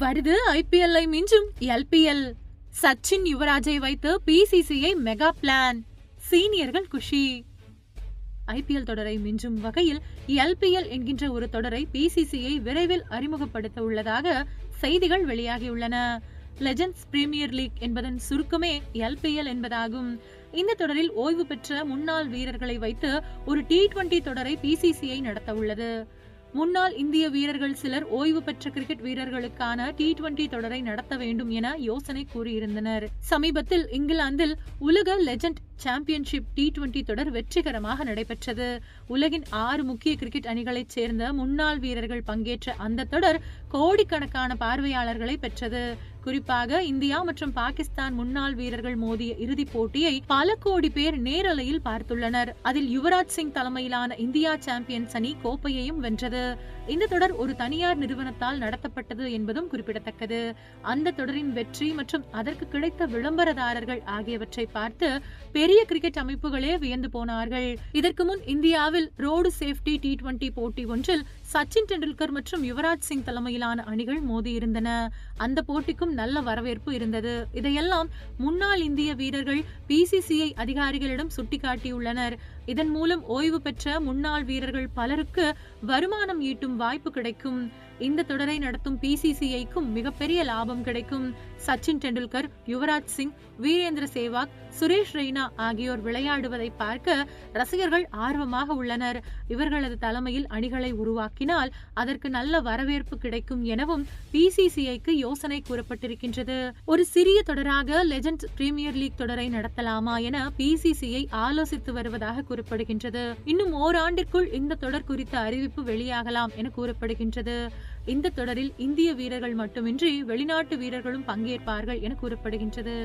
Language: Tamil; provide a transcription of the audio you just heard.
வருது ஐபிஎல்லை மிஞ்சும். எல்பிஎல் சச்சின் யுவராஜை வைத்து பிசிசிஐ மெகா பிளான். சீனியர்கள் குஷி. ஐபிஎல் தொடரை மிஞ்சும் வகையில் எல்பிஎல் என்கின்ற ஒரு தொடரை பிசிசிஐ விரைவில் அறிமுகப்படுத்த உள்ளதாக செய்திகள் வெளியாகியுள்ளன. லெஜண்ட்ஸ் பிரீமியர் லீக் என்பதன் சுருக்கமே எல்பிஎல் என்பதாகும். இந்த தொடரில் ஓய்வு பெற்ற முன்னாள் வீரர்களை வைத்து ஒரு டி டுவெண்டி தொடரை பிசிசிஐ நடத்த உள்ளது. முன்னாள் இந்திய வீரர்கள் சிலர் ஓய்வு பெற்ற கிரிக்கெட் வீரர்களுக்கான டி டுவெண்டி தொடரை நடத்த வேண்டும் என யோசனை கூறியிருந்தனர். சமீபத்தில் இங்கிலாந்தில் உலக லெஜண்ட் சாம்பியன்ஷிப் டி டுவெண்டி தொடர் வெற்றிகரமாக நடைபெற்றது. உலகின் ஆறு முக்கிய கிரிக்கெட் அணிகளைச் சேர்ந்த முன்னாள் வீரர்கள் பங்கேற்ற அந்த தொடர் கோடிக்கணக்கான பார்வையாளர்களை பெற்றது. குறிப்பாக இந்தியா மற்றும் பாகிஸ்தான் முன்னாள் வீரர்கள் மோதிய இறுதிப் போட்டியை பல கோடி பேர் நேரலையில் பார்த்துள்ளனர். அதில் யுவராஜ் சிங் தலைமையிலான இந்தியா சாம்பியன்ஸ் அணி கோப்பையையும் வென்றது. இந்த தொடர் ஒரு தனியார் நிறுவனத்தால் நடத்தப்பட்டது என்பதும் குறிப்பிடத்தக்கது. அந்த தொடரின் வெற்றி மற்றும் அதற்கு கிடைத்த விளம்பரதாரர்கள் ஆகியவற்றை பார்த்து பெரிய கிரிக்கெட் அமைப்புகளே வியந்து போனார்கள். இதற்கு முன் இந்தியாவில் ரோடு சேஃப்டி டி டுவெண்டி போட்டி ஒன்றில் சச்சின் டெண்டுல்கர் மற்றும் யுவராஜ் சிங் தலைமையிலான அணிகள் மோதியிருந்தன. அந்த போட்டிக்கும் நல்ல வரவேற்பு இருந்தது. இதையெல்லாம் முன்னாள் இந்திய வீரர்கள் பிசிசிஐ அதிகாரிகளிடம் சுட்டிக்காட்டியுள்ளனர். இதன் மூலம் ஓய்வு பெற்ற முன்னாள் வீரர்கள் பலருக்கு வருமானம் ஈட்டும் வாய்ப்பு கிடைக்கும். இந்த தொடரை நடத்தும் பிசிசிஐக்கும் மிகப்பெரிய லாபம் கிடைக்கும். சச்சின் டெண்டுல்கர் யுவராஜ் சிங் வீரேந்திர சேவாக் சுரேஷ் ரெய்னா ஆகியோர் விளையாடுவதை பார்க்க ரசிகர்கள் ஆர்வமாக உள்ளனர். இவர்களது தலைமையில் அணிகளை உருவாக்கினால் அதற்கு நல்ல வரவேற்பு கிடைக்கும் எனவும் பிசிசிஐக்கு யோசனை கூறப்பட்டிருக்கின்றது. ஒரு சிறிய தொடராக லெஜண்ட் பிரீமியர் லீக் தொடரை நடத்தலாமா என பிசிசிஐ ஆலோசித்து வருவதாக கூறப்படுகின்றது. இன்னும் ஓராண்டிற்குள் இந்த தொடர் குறித்த அறிவிப்பு வெளியாகலாம் என கூறப்படுகின்றது. இந்த தொடரில் இந்திய வீரர்கள் மட்டுமின்றி வெளிநாட்டு வீரர்களும் பங்கேற்பார்கள் என கூறப்படுகின்றது.